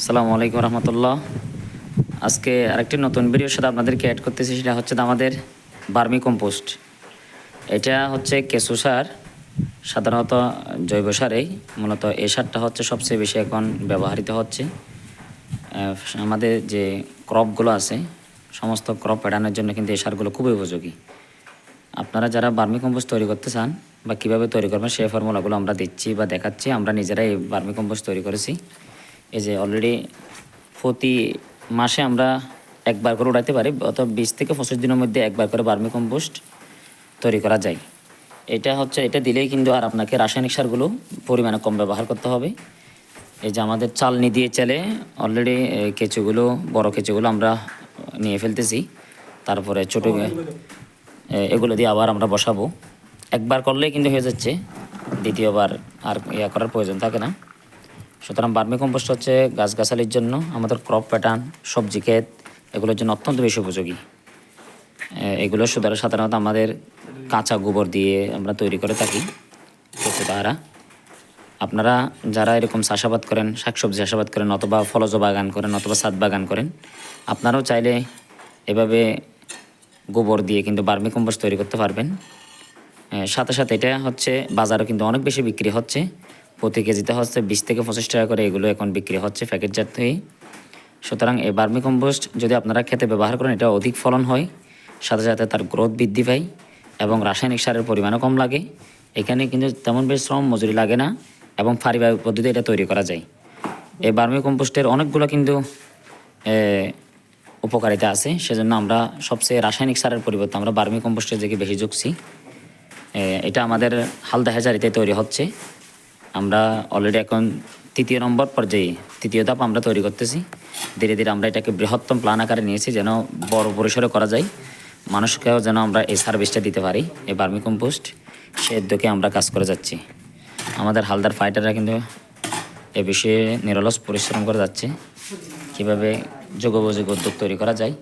আসসালামু আলাইকুম রহমতুল্লাহ। আজকে আরেকটি নতুন ভিডিওর সাথে আপনাদেরকে অ্যাড করতেছি, সেটা হচ্ছে আমাদের বার্মি কম্পোস্ট। এটা হচ্ছে কেঁচু সার, সাধারণত জৈব সারেই, মূলত এই সারটা হচ্ছে সবচেয়ে বেশি এখন ব্যবহৃত হচ্ছে। আমাদের যে ক্রপগুলো আছে, সমস্ত ক্রপ এড়ানোর জন্য কিন্তু এই সারগুলো খুবই উপযোগী। আপনারা যারা বার্মি কম্পোস্ট তৈরি করতে চান বা কীভাবে তৈরি করবেন সেই ফর্মুলাগুলো আমরা দিচ্ছি বা দেখাচ্ছি, আমরা নিজেরাই বার্মি কম্পোস্ট তৈরি করেছি। এই যে অলরেডি প্রতি মাসে আমরা একবার করে উড়াইতে পারি অত বিশ থেকে পঁচিশ দিনের মধ্যে একবার করে বার্মি কম্পোস্ট তৈরি করা যায়। এটা হচ্ছে, এটা দিলেই কিন্তু আর আপনাকে রাসায়নিক সারগুলো পরিমাণে কম ব্যবহার করতে হবে। এই যে আমাদের চালনি দিয়ে চালে অলরেডি কেঁচুগুলো, বড় কেঁচুগুলো আমরা নিয়ে ফেলতেছি। তারপরে ছোটো এগুলো দিয়ে আবার আমরা বসাবো। একবার করলেই কিন্তু হয়ে যাচ্ছে, দ্বিতীয়বার আর ইয়া করার প্রয়োজন থাকে না। সুতরাং বার্মি কম্পোস্ট হচ্ছে গাছগাছালির জন্য আমাদের ক্রপ প্যাটার্ন সবজি ক্ষেত, এগুলোর জন্য অত্যন্ত বেশি উপযোগী। এগুলো সুতরাং সাধারণত আমাদের কাঁচা গোবর দিয়ে আমরা তৈরি করে থাকি দ্বারা আপনারা যারা এরকম চাষাবাদ করেন, শাকসবজি চাষাবাদ করেন, অথবা ফলজ বাগান করেন, অথবা সাত বাগান করেন, আপনারাও চাইলে এভাবে গোবর দিয়ে কিন্তু বার্মি কম্পোস্ট তৈরি করতে পারবেন। সাথে সাথে এটা হচ্ছে বাজারে কিন্তু অনেক বেশি বিক্রি হচ্ছে। প্রতি কেজিতে হচ্ছে বিশ থেকে পঁচিশ টাকা করে এগুলো এখন বিক্রি হচ্ছে প্যাকেটজাত হয়ে সুতরাং এই বার্মি কম্পোস্ট যদি আপনারা খেতে ব্যবহার করেন, এটা অধিক ফলন হয়, সাথে সাথে তার গ্রোথ বৃদ্ধি পায় এবং রাসায়নিক সারের পরিমাণও কম লাগে। এখানে কিন্তু তেমন বেশ শ্রম, মজুরি লাগে না এবং পারিবারিক পদ্ধতি এটা তৈরি করা যায়। এই বার্মি কম্পোস্টের অনেকগুলো কিন্তু উপকারিতা আছে। সেজন্য আমরা সবচেয়ে রাসায়নিক সারের পরিবর্তে আমরা বার্মি কম্পোস্টের দিকে বেশি ঝুঁকছি। এটা আমাদের হালদা হেজারিতে তৈরি হচ্ছে। আমরা অলরেডি এখন তৃতীয় নম্বর পর্যায়ে, তৃতীয় ধাপ আমরা তৈরি করতেছি। ধীরে ধীরে আমরা এটাকে বৃহত্তম প্ল্যান আকারে নিয়েছি যেন বড় পরিসরে করা যায়। মানুষকেও যেন আমরা এই সার্ভিসটা দিতে পারি, এই বার্মি কম্পোস্ট সে উদ্যোগে আমরা কাজ করে যাচ্ছি। আমাদের হালদার ফাইটাররা কিন্তু এ বিষয়ে নিরলস পরিশ্রম করে যাচ্ছে। কীভাবে যোগোপযোগ উদ্যোগ তৈরি করা যায়